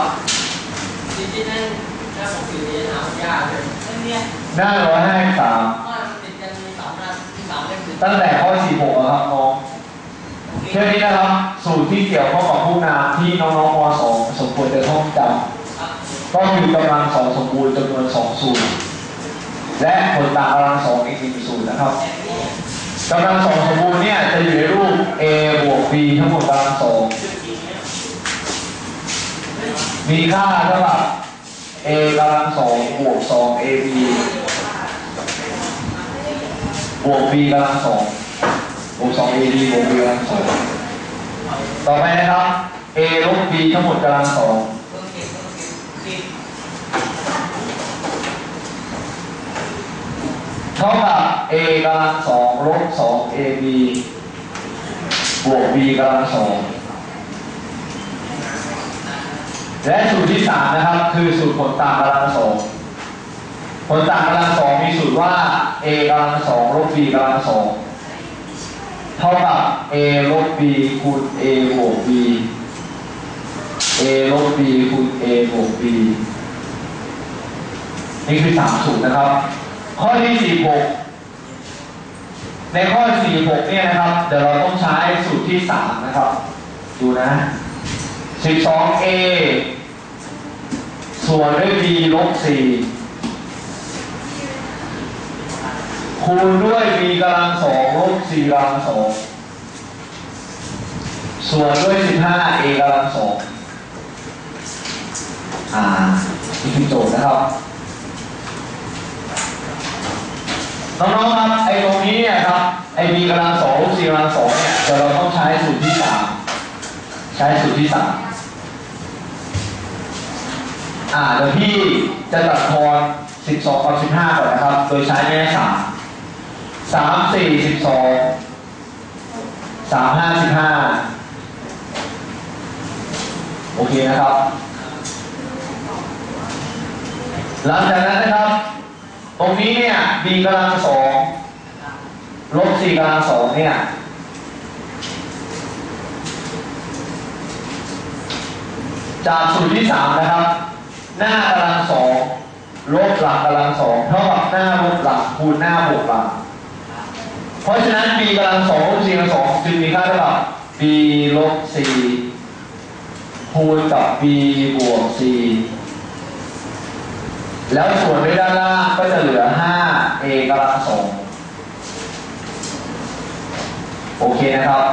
ว่ะจริงๆนั่นถ้าผมอยู่ในหายากเลยนั่นเนี่ยหน้าร้อยห้าสิบสามว่ามันติดกันมีสามหน้ามีสามเล่มติดตั้งแต่ข้อสี่หกครับน้องเท่านี้นะครับ สูตรที่เกี่ยวข้องกับผู้นามที่น้องๆมสองสมควรจะท่องจำครับก็คือกำลังสองสมบูรณ์จำนวนสองสูตร และผลต่างกำลังสองอีกหนึ่งสูตรนะครับแต่นี่กำลังสองสมบูรณ์เนี่ยจะอยู่ในรูป a บวก b ทั้งหมดกำลังสองชื่อจริงเนี่ย มีค่าเท่ากับ a กำลังสองบวกสอง ab บวก b กำลังสองบวกสอง ab บวก b กำลังสองต่อไปนะครับ a ลบ b ทั้งหมดกำลังสองเพิ่งเก็บเพิ่งเก็บติดเท่ากับ a กำลังสองลบสอง ab บวก b กำลังสอง และสูตรที่สามนะครับ คือสูตรผลต่างกำลังสองผลต่างกำลังสองมีสูตรว่า a กำลังสองลบ b กำลังสองเท่ากับ a ลบ b คูณ a บวก b a ลบ b คูณ a บวก b นี่คือสามสูตรนะครับ ข้อที่สี่หกในข้อสี่หกเนี่ยนะครับ เดี๋ยวเราต้องใช้สูตรที่สามนะครับ ดูนะ สิบสอง a ส่วนด้วย b ลบสี่คูณด้วย b กำลังสองลบสี่กำลังสองส่วนด้วยสิบห้า a กำลังสองอ่านี่คือโจทย์นะครับน้องๆครับไอ้ตรงนี้เนี่ยครับไอ้ b กำลังสองลบ c กำลังสองเนี่ยเดี๋ยวเราต้องใช้สูตรที่สามใช้สูตรที่สาม อ่าเดี๋ยวพี่จะตัดทอนสิบสองกับสิบห้าก่อนนะครับ โดยใช้แม่สามสามสี่สิบสองสามห้าสิบห้าโอเคนะครับ หลังจากนั้นนะครับ ตรงนี้เนี่ย b กำลังสองลบ c กำลังสองเนี่ยจากสูตรที่สามนะครับ หน้ากำลังสองลบหลังกำลังสองเท่ากับหน้าลบหลังคูณหน้าบวกหลังเพราะฉะนั้น b กำลังสองลบ c กำลังสองจึงมีค่าเท่ากับ b ลบ c คูณกับ b บวก c แล้วส่วนด้วยด้านล่างก็จะเหลือ 5a กำลังสองโอเคนะครับ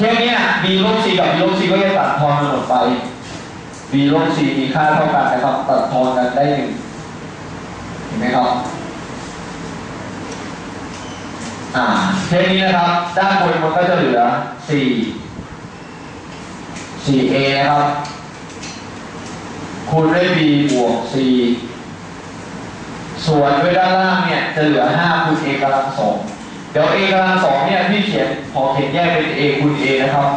เที่นี้ b ลบ c กับ b ลบ c ก็จะตัดทอนกันหมดไป b ลบ c มีค่าเท่ากันนะครับ ตัดทอนกันได้หนึ่งเห็นไหมครับอ่าเทนี้นะครับ ด้านบนมันก็จะเหลือ4 4a นะครับคูณด้วย b บวก c ส่วนด้วยด้านล่างเนี่ยจะเหลือ5คูณ a กำลังสอง เดี๋ยว a กำลังสองเนี่ยพี่เขียนขอเขียนแยกเป็น a คูณ a นะครับ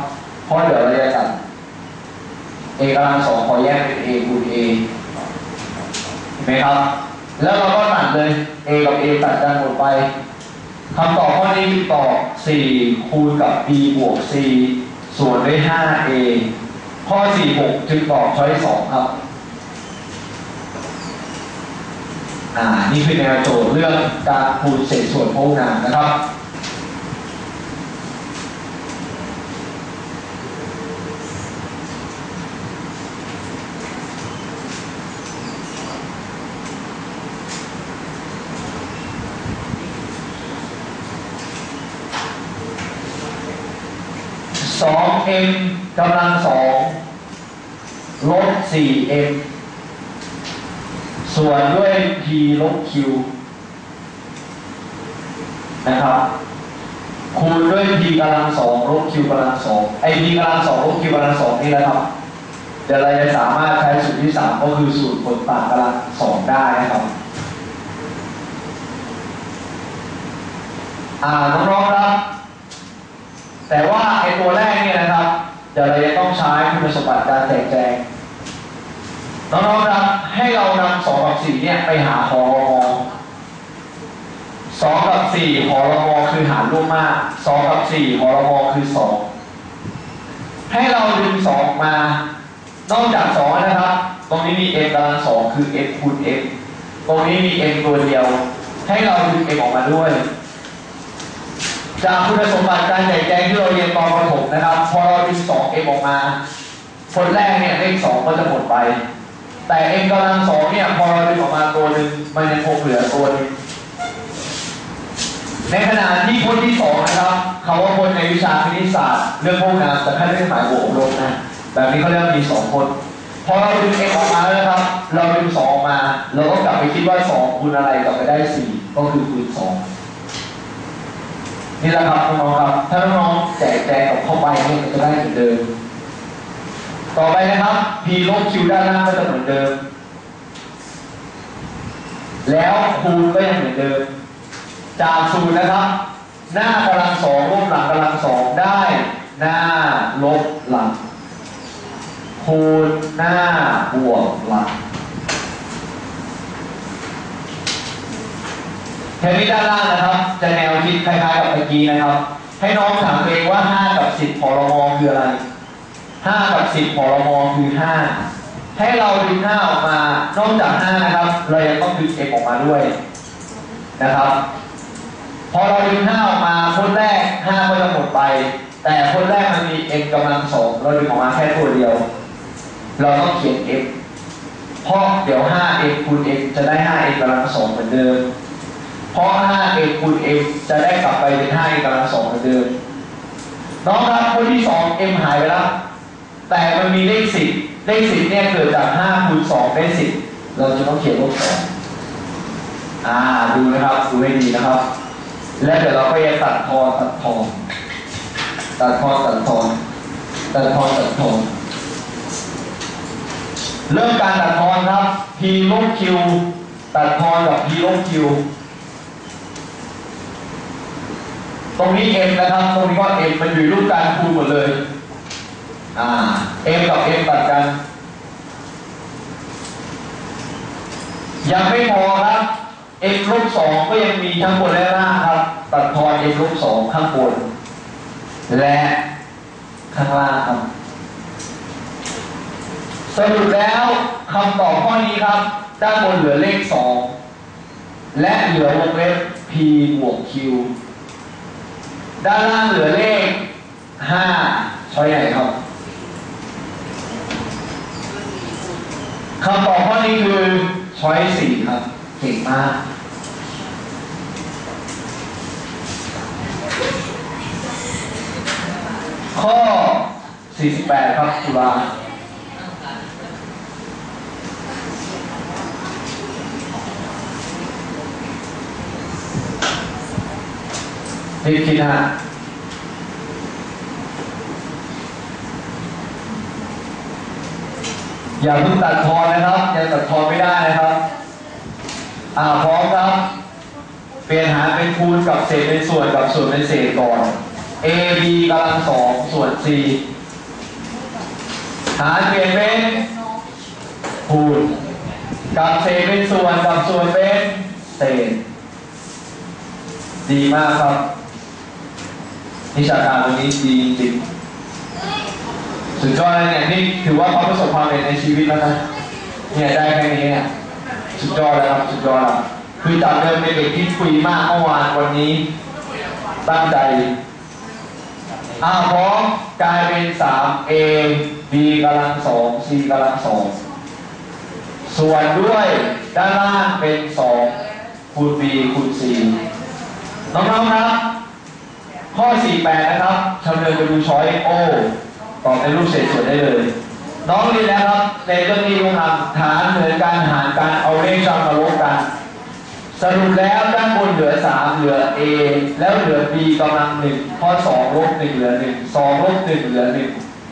เพราะเดี๋ยวเราจะตัด a กำลังสองขอแยกเป็น a คูณ a เห็นไหมครับ แล้วเราก็ตัดเลย a กับ a ตัดกันหมดไปคำตอบข้อนี้คือตอบ 4 คูณกับ b บวก c ส่วนด้วย 5a ข้อ 46 จึงตอบช้อย 2 ครับ อ่า นี่คือแนวโจทย์เรื่องการคูณเศษส่วนพหุนามนะครับสอง m กำลังสองลบสี่ m ส่วนด้วย p ลบ q นะครับ คูณด้วย p กำลังสองลบ q กำลังสองไอ p กำลังสองลบ q กำลังสองนี่แหละครับ เดี๋ยวเราจะสามารถใช้สูตรที่สามก็คือสูตรผลต่างกำลังสองได้นะครับอ่าน้องๆครับ แต่ว่าไอตัวแรกเนี่ยนะครับ เดี๋ยวเราจะต้องใช้คุณสมบัติการแจกแจง น้องๆครับให้เรานำสองกับสี่เนี่ยไปหาหอรมสองกับสี่หอรมคือหารร่วมมากสองกับสี่หอรมคือสองให้เราดึงสองมานอกจากสองนะครับ ตรงนี้มี m กำลังสองคือ m คูณ m ตรงนี้มี m ตัวเดียว ให้เราดึง m ออกมาด้วยจากคุณสมบัติการแจกแจงที่เราเรียนตอนประถมนะครับ พอเราดึงสอง m ออกมาคนแรกเนี่ยเลขสองก็จะหมดไป แต่ m กำลังสองเนี่ยพอเราดึงออกมาตัวหนึ่งมันยังคงเหลือตัวหนึงในขณะที่คนที่สองนะครับคำว่าคนในวิชาคณิตศาสตร์เรื่องพวกนั้นแต่แค่เรื่องหมายบวกลบนะแบบนี้เขาเรียกวีสองคนพอเราดึง x ออกมาแล้วนะครับ เราดึงสองมา เราก็กลับไปคิดว่าสองคูณอะไรกลับไปได้สี่ก็คือคูณสองนี่แหละครับน้องๆครับ ถ้าน้องๆแจกแจงกับเข้าไปเนี่ยมันจะได้เหมือนเดิม ต่อไปนะครับ p ลบ q ด้านล่างก็จะเหมือนเดิม แล้วคูณก็ยังเหมือนเดิม จากศูนย์นะครับ หน้ากำลังสองลบหลังกำลังสองได้ หน้าลบหลัง คูณหน้าบวกหลังแค่นี้ด้านล่างนะครับ จะแนวคิดคล้ายๆกับเมื่อกี้นะครับ ให้น้องถามเองว่า 5 กับ 10พรมคืออะไร 5กับ10พรมคือ5ให้เราดึง5ออกมานอกจาก5นะครับ เรายังต้องดึง x ออกมาด้วยนะครับ พอเราดึงห้าออกมาคนแรกห้าก็จะหมดไป แต่คนแรกมันมี m กำลังสองเราดึงออกมาแค่ตัวเดียว เราต้องเขียน f เพราะเดี๋ยว 5m คูณ m จะได้ 5m กำลังสองเหมือนเดิม เพราะ 5m คูณ m จะได้กลับไปเป็น 5m กำลังสองเหมือนเดิม น้องครับคนที่ 2 m หายไปแล้ว แต่มันมีเลข10เลข10เนี่ยเกิดจาก5คูณ2ได้10เราจะต้องเขียนลบ2อ่าดูนะครับดูให้ดีนะครับ แล้วเดี๋ยวเราก็จะตัดทอนตัดทอนตัดทอนตัดทอนตัดทอนตัดทอนเริ่มการตัดทอนครับ p ลบ q ตัดทอนกับ p ลบ q ตรงนี้ m นะครับ ตรงนี้ก็ m มันอยู่รูปการคูณหมดเลย อ่า m กับ m ตัดกัน ยังไม่พอครับ x ลบสองก็ยังมีทั้งบนและล่างครับ ตัดทอน x ลบสองข้างบน และข้างล่างครับสรุปแล้วคำตอบข้อนี้ครับ ด้านบนเหลือเลขสองและเหลือวงเล็บ p บวก q ด้านล่างเหลือเลขห้าช้อยไหนครับ คำตอบข้อนี้คือช้อยสี่ครับ เก่งมากข้อ 48 ครับจุฬารีบคิดนะฮะ อย่าเพิ่งตัดทอนนะครับยังตัดทอนไม่ได้นะครับ อ่าพร้อมครับ เปลี่ยนหารเป็นคูณกับเศษเป็นส่วนกับส่วนเป็นเศษก่อน a b กำลังสองส่วน c หารเปลี่ยนเป็นคูณกับเศษเป็นส่วนกับส่วนเป็นเศษดีมากครับวิชาการวันนี้ดีจริง สุดยอดเลยเนี่ยนี่ถือว่าเขาประสบความสำเร็จในชีวิตแล้วนะเนี่ยได้แค่นี้เนี่ยสุดยอดแล้วครับสุดยอดแล้วคือจากเดิมเป็นเด็กที่คุยมากเมื่อวานวันนี้ ตั้งใจอ้าวพร้อมกลายเป็น 3 a b กำลัง 2 c กำลัง 2 ส่วนด้วยด้านล่างเป็น 2 คูณ b คูณ c น้องๆครับ ข้อ 48 นะครับชำเนินไปดูช้อยโอ ตอบในรูปเศษส่วนได้เลย น้องเรีแล้วครับในเรื่องนี้ลงทำฐานเหมือนการหารการเอาเลขจำมาลบกัน สรุปแล้วด้านบนเหลือ3เหลือ a แล้วเหลือ b กำลังหนึ่งข้อ2ลบ1เหลือ1 2ลบ1เหลือ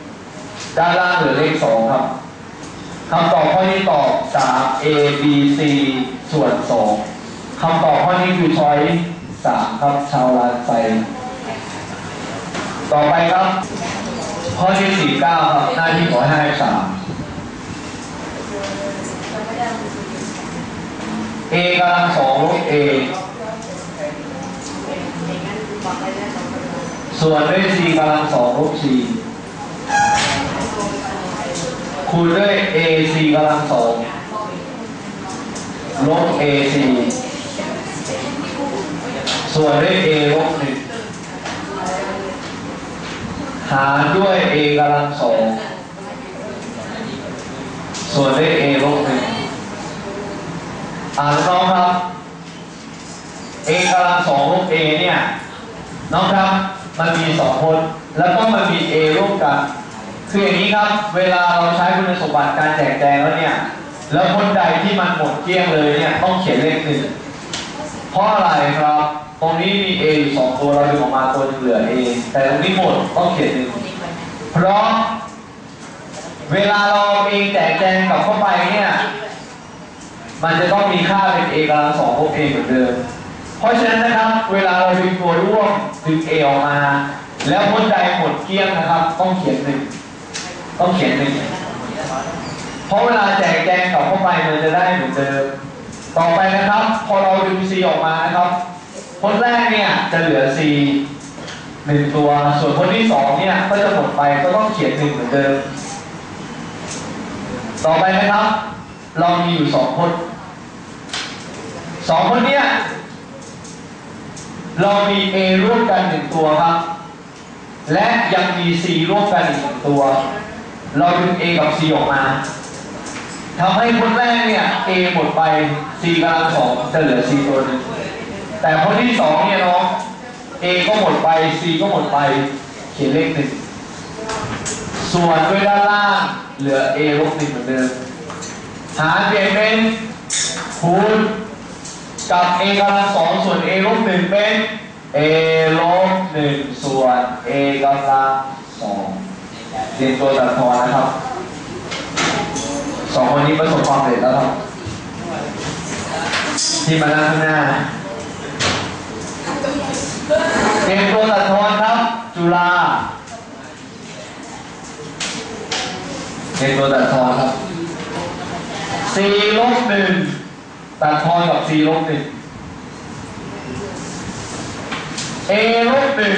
1ด้านล่างเหลือเลข2ครับคำตอบข้อนี้ตอบ3 a b c ส่วน2คำตอบข้อนี้คือช้อย3ครับชาวลาไซต่อไปครับ ข้อที่49ครับหน้าที่153 a กำลังสองลบ a ส่วนด้วย c กำลังสองลบ c คูณด้วย AC กำลังสองลบ AC ส่วนด้วย A ลบหนึ่ง หารด้วย A กำลังสองส่วนด้วย A ลบหนึ่งอ่านน้องครับ A กำลังสองลบ A เนี่ยน้องครับมันมีสองคนแล้วก็มันมี A ร่วมกันคืออย่างนี้ครับ เวลาเราใช้คุณสมบัติการแจกแจงแล้วเนี่ยแล้วคนใดที่มันหมดเกลี้ยงเลยเนี่ยต้องเขียนเลขหนึ่งเพราะอะไรครับ ตรงนี้มี A อยู่สองตัวเราดึงออกมาตัวนึงเหลือ A แต่ตรงนี้หมดต้องเขียนหนึ่งเพราะเวลาเราเอา A แจกแจงกลับเข้าไปเนี่ย มันจะต้องมีค่าเป็น A กำลังสองลบ A เหมือนเดิม เพราะฉะนั้นนะครับ เวลาเราดึงตัวร่วมดึง A ออกมา แล้วพ้นใดหมดเกลี้ยงนะครับ ต้องเขียนหนึ่งต้องเขียนหนึ่งเพราะเวลาแจกแจงกลับเข้าไปมันจะได้เหมือนเดิมต่อไปนะครับ พอเราดึง C ออกมานะครับ พ้นแรกเนี่ยจะเหลือ C หนึ่งตัว ส่วนพ้นที่สองเนี่ยก็จะหมดไปก็ต้องเขียนหนึ่งเหมือนเดิม ต่อไปนะครับ เรามีอยู่สองคนสองคนเนี่ยเรามี A ร่วมกันหนึ่งตัวครับ และยังมี C ร่วมกันอีกหนึ่งตัว เราดึง A กับ C ออกมาทำให้คนแรกเนี่ย A หมดไป C กำลังสองจะเหลือ C ตัวหนึ่ง แต่คนที่สองเนี่ยน้อง A ก็หมดไป C ก็หมดไป เขียนเลขหนึ่ง ส่วนด้วยด้านล่าง เหลือ A ลบหนึ่งเหมือนเดิม หารเปลี่ยนเป็นคูณกับ a กำลังสองส่วน a ลบหนึ่งเป็น a ลบหนึ่งส่วน a กำลังสองเรียนตัวตัดทอนนะครับสองคนนี้ประสบความสำเร็จแล้วครับที่มานั่งข้างหน้าเรียนตัวตัดทอนครับ จุฬา เรียนตัวตัดทอนครับ c ลบหนึ่งตัดทอนกับ c ลบหนึ่ง a ลบหนึ่ง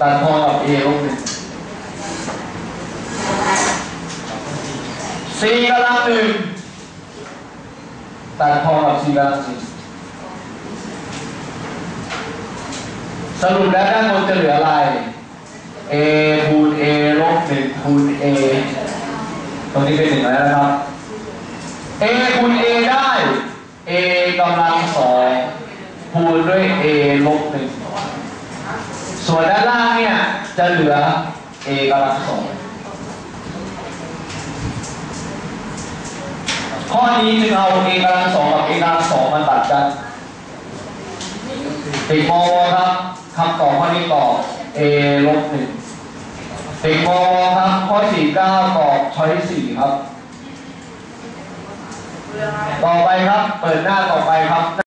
ตัดทอนกับ a ลบหนึ่ง c กำลังหนึ่งตัดทอนกับ c กำลังหนึ่สรุปแล้วด้านบนจะเหลืออะไร a คูณ a ลบหนึ่งคูณ a ตรงนี้เป็นหนึ่งแล้วนะครับ a คูณ a ได้ a กำลังสองคูณด้วย a ลบหนึ่งส่วนด้านล่างเนี่ย จะเหลือ a กำลังสองข้อนี้จึงเอา a กำลังสองกับ a กำลังสองมาตัดกันเด็กมอครับคำตอบข้อนี้ตอบ a ลบหนึ่ง เด็กมอครับ ข้อสี่เก้าตอบช้อยสี่ครับ ต่อไปครับ เปิดหน้าต่อไปครับ